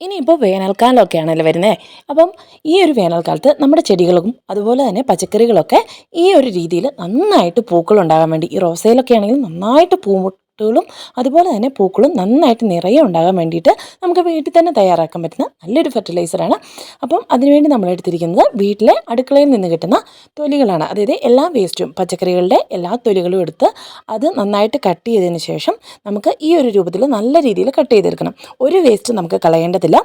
ഇനിയിപ്പോൾ വേനൽക്കാലമൊക്കെ ആണല്ലോ വരുന്നത് അപ്പം ഈ ഒരു വേനൽക്കാലത്ത് നമ്മുടെ ചെടികളും അതുപോലെ തന്നെ പച്ചക്കറികളൊക്കെ ഈ ഒരു രീതിയിൽ നന്നായിട്ട് പൂക്കളുണ്ടാകാൻ വേണ്ടി ഈ റോസയിലൊക്കെ ആണെങ്കിൽ നന്നായിട്ട് പൂമുട്ടുകളും അതുപോലെ തന്നെ പൂക്കളും നന്നായിട്ട് നിറയെ ഉണ്ടാകാൻ വേണ്ടിയിട്ട് നമുക്ക് വീട്ടിൽ തന്നെ തയ്യാറാക്കാൻ പറ്റുന്ന നല്ലൊരു ഫെർട്ടിലൈസറാണ് അപ്പം അതിനുവേണ്ടി നമ്മൾ എടുത്തിരിക്കുന്നത് വീട്ടിലെ അടുക്കളയിൽ നിന്ന് കിട്ടുന്ന തൊലികളാണ്. അതായത് എല്ലാ വേസ്റ്റും പച്ചക്കറികളുടെ എല്ലാ തൊലികളും എടുത്ത് അത് നന്നായിട്ട് കട്ട് ചെയ്തതിന് ശേഷം നമുക്ക് ഈ ഒരു രൂപത്തിൽ നല്ല രീതിയിൽ കട്ട് ചെയ്തെടുക്കണം. ഒരു വേസ്റ്റ് നമുക്ക് കളയേണ്ടതില്ല.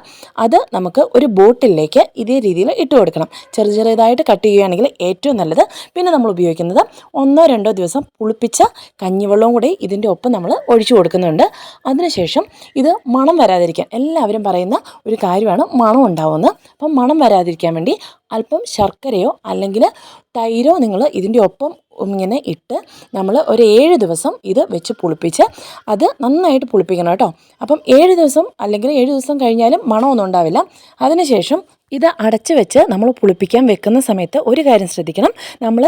അത് നമുക്ക് ഒരു ബോട്ടിലേക്ക് ഇതേ രീതിയിൽ ഇട്ട് കൊടുക്കണം. ചെറു ചെറുതായിട്ട് കട്ട് ചെയ്യുകയാണെങ്കിൽ ഏറ്റവും നല്ലത്. പിന്നെ നമ്മൾ ഉപയോഗിക്കുന്നത് ഒന്നോ രണ്ടോ ദിവസം പുളിപ്പിച്ച കഞ്ഞിവെള്ളവും കൂടി ഇതിന്റെ ഒപ്പം നമ്മൾ ഒഴിച്ചു കൊടുക്കുന്നുണ്ട്. അതിനുശേഷം ഇത് മണം വരാതിരിക്കാൻ എല്ലാവരും പറയുന്ന ഒരു കാര്യമാണ് മണം ഉണ്ടാവുന്നത്. അപ്പം മണം വരാതിരിക്കാൻ വേണ്ടി അല്പം ശർക്കരയോ അല്ലെങ്കിൽ തൈരോ നിങ്ങൾ ഇതിന്റെ ഒപ്പം ഇങ്ങനെ ഇട്ട് നമ്മൾ ഒരു ഏഴ് ദിവസം ഇത് വെച്ച് പുളിപ്പിച്ച് അത് നന്നായിട്ട് പുളിപ്പിക്കണം കേട്ടോ. അപ്പം ഏഴ് ദിവസം അല്ലെങ്കിൽ ഏഴ് ദിവസം കഴിഞ്ഞാലും മണമൊന്നും ഉണ്ടാവില്ല. അതിനുശേഷം ഇത് അടച്ച് വെച്ച് നമ്മൾ പുളിപ്പിക്കാൻ വെക്കുന്ന സമയത്ത് ഒരു കാര്യം ശ്രദ്ധിക്കണം. നമ്മൾ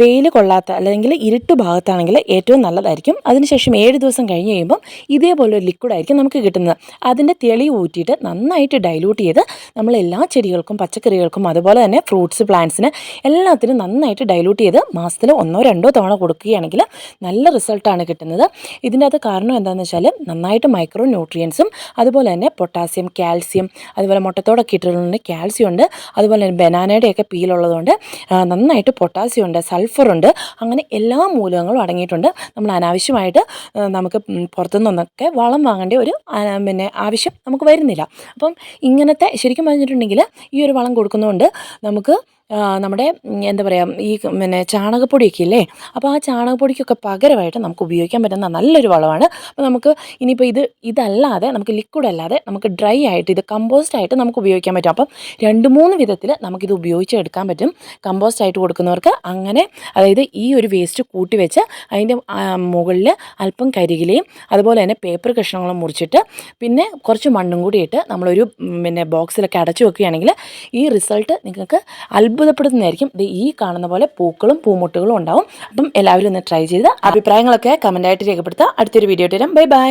വെയിൽ കൊള്ളാത്ത അല്ലെങ്കിൽ ഇരുട്ട് ഭാഗത്താണെങ്കിൽ ഏറ്റവും നല്ലതായിരിക്കും. അതിനുശേഷം ഏഴ് ദിവസം കഴിഞ്ഞ് കഴിയുമ്പം ഇതേപോലെ ഒരു ലിക്വിഡ് ആയിരിക്കും നമുക്ക് കിട്ടുന്നത്. അതിന്റെ തെളി ഊറ്റിയിട്ട് നന്നായിട്ട് ഡൈലൂട്ട് ചെയ്ത് നമ്മൾ എല്ലാ ചെടികൾക്കും പച്ചക്കറികൾക്കും അതുപോലെ തന്നെ ഫ്രൂട്ട്സ് പ്ലാന്റ്സിന് എല്ലാത്തിനും നന്നായിട്ട് ഡൈലൂട്ട് ചെയ്ത് മാസത്തിൽ ഒന്നോ രണ്ടോ തവണ കൊടുക്കുകയാണെങ്കിൽ നല്ല റിസൾട്ടാണ് കിട്ടുന്നത്. ഇതിന്റെ അത് കാരണം എന്താണെന്ന് വെച്ചാൽ നന്നായിട്ട് മൈക്രോ ന്യൂട്രിയൻസും അതുപോലെ തന്നെ പൊട്ടാസ്യം കാൽസ്യം അതുപോലെ മുട്ടത്തോടൊക്കെ ഇട്ടിട്ടുണ്ട് കാൽസ്യം ഉണ്ട് അതുപോലെ തന്നെ ബനാനയുടെയൊക്കെ പീലുള്ളതുകൊണ്ട് നന്നായിട്ട് പൊട്ടാസ്യം ഉണ്ട് സൾഫറുണ്ട്. അങ്ങനെ എല്ലാ മൂലകങ്ങളും അടങ്ങിയിട്ടുണ്ട്. നമ്മൾ അനാവശ്യമായിട്ട് നമുക്ക് പുറത്തുനിന്നൊക്കെ വളം വാങ്ങേണ്ട ഒരു പിന്നെ ആവശ്യം നമുക്ക് വരുന്നില്ല. അപ്പം ഇങ്ങനത്തെ ശരിക്കും പറഞ്ഞിട്ടുണ്ടെങ്കിൽ ഈ ഒരു വളം കൊടുക്കുന്നതുകൊണ്ട് നമുക്ക് നമ്മുടെ എന്താ പറയുക ഈ പിന്നെ ചാണകപ്പൊടിയൊക്കെ ഇല്ലേ അപ്പോൾ ആ ചാണകപ്പൊടിക്കൊക്കെ പകരമായിട്ട് നമുക്ക് ഉപയോഗിക്കാൻ പറ്റുന്ന നല്ലൊരു വളമാണ്. അപ്പോൾ നമുക്ക് ഇനിയിപ്പോൾ ഇത് ഇതല്ലാതെ നമുക്ക് ലിക്വിഡ് അല്ലാതെ നമുക്ക് ഡ്രൈ ആയിട്ട് ഇത് കമ്പോസ്റ്റ് ആയിട്ട് നമുക്ക് ഉപയോഗിക്കാൻ പറ്റും. അപ്പം രണ്ട് മൂന്ന് വിധത്തിൽ നമുക്കിത് ഉപയോഗിച്ചെടുക്കാൻ പറ്റും. കമ്പോസ്റ്റ് ആയിട്ട് കൊടുക്കുന്നവർക്ക് അങ്ങനെ അതായത് ഈ ഒരു വേസ്റ്റ് കൂട്ടി വെച്ച് അതിന്റെ മുകളിൽ അല്പം കരികിലയും അതുപോലെ തന്നെ പേപ്പർ കഷ്ണങ്ങളും മുറിച്ചിട്ട് പിന്നെ കുറച്ച് മണ്ണും കൂടി ഇട്ട് നമ്മളൊരു പിന്നെ ബോക്സിലൊക്കെ അടച്ചു വെക്കുകയാണെങ്കിൽ ഈ റിസൾട്ട് നിങ്ങൾക്ക് അത്ഭുതപ്പെടുന്നതായിരിക്കും ഇത് ഈ കാണുന്ന പോലെ പൂക്കളും പൂമുട്ടുകളും ഉണ്ടാവും. അപ്പം എല്ലാവരും ഒന്ന് ട്രൈ ചെയ്ത് അഭിപ്രായങ്ങളൊക്കെ കമന്റായിട്ട് രേഖപ്പെടുത്തുക. അടുത്തൊരു വീഡിയോ തരാം ബൈ ബൈ